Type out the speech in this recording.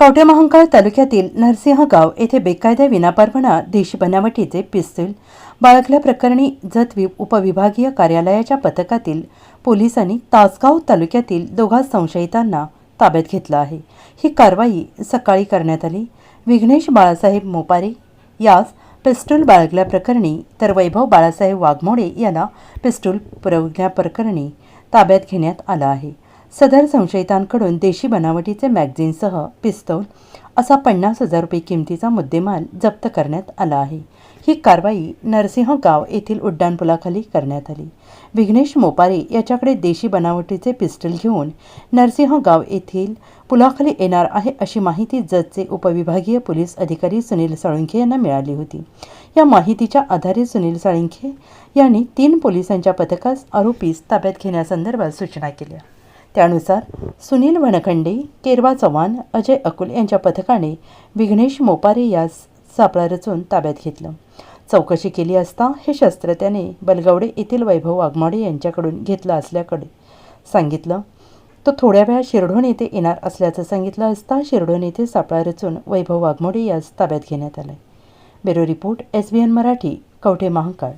कवठे महांकाळ तालुक्यातील नरसिंहगाव येथे बेकायदा विनापरवाना देशी बनावटीचे पिस्तूल बाळगल्याप्रकरणी जतवी उपविभागीय कार्यालयाच्या पथकातील पोलिसांनी तासगाव तालुक्यातील दोघा संशयितांना ताब्यात घेतलं आहे. ही कारवाई सकाळी करण्यात आली. विघ्नेश बाळासाहेब मोपारे यास पिस्टूल बाळगल्याप्रकरणी तर वैभव बाळासाहेब वाघमोडे यांना पिस्टूल पुरवल्याप्रकरणी ताब्यात घेण्यात आलं आहे. सदर संशयितांकडून देशी बनावटीचे मॅगझिनसह पिस्तौल असा पन्नास हजार रुपये किमतीचा मुद्देमाल जप्त करण्यात आला आहे. ही कारवाई नरसिंह गाव येथील उड्डाणपुलाखाली करण्यात आली. विघ्नेश मोपारे याच्याकडे देशी बनावटीचे पिस्टल घेऊन नरसिंह गाव येथील पुलाखाली येणार आहे अशी माहिती जतचे उपविभागीय पोलीस अधिकारी सुनील साळुंखे यांना मिळाली होती. या माहितीच्या आधारे सुनील साळुंखे यांनी तीन पोलिसांच्या पथकास आरोपीस ताब्यात घेण्यासंदर्भात सूचना केल्या. त्यानुसार सुनील वनखंडे केरवा चव्हाण अजय अकुल यांच्या पथकाने विघ्नेश मोपारे यास सापळा रचून ताब्यात घेतलं. चौकशी केली असता हे शस्त्र त्याने बलगवडे येथील वैभव वाघमाडे यांच्याकडून घेतलं असल्याकडे सांगितलं. तो थोड्या वेळा शिरढोण येथे येणार असल्याचं सांगितलं असता शिरढोण येथे सापळा रचून वैभव वाघमोडे यास ताब्यात घेण्यात आलं bureau report S B N Marathi Kavathe Mahakal.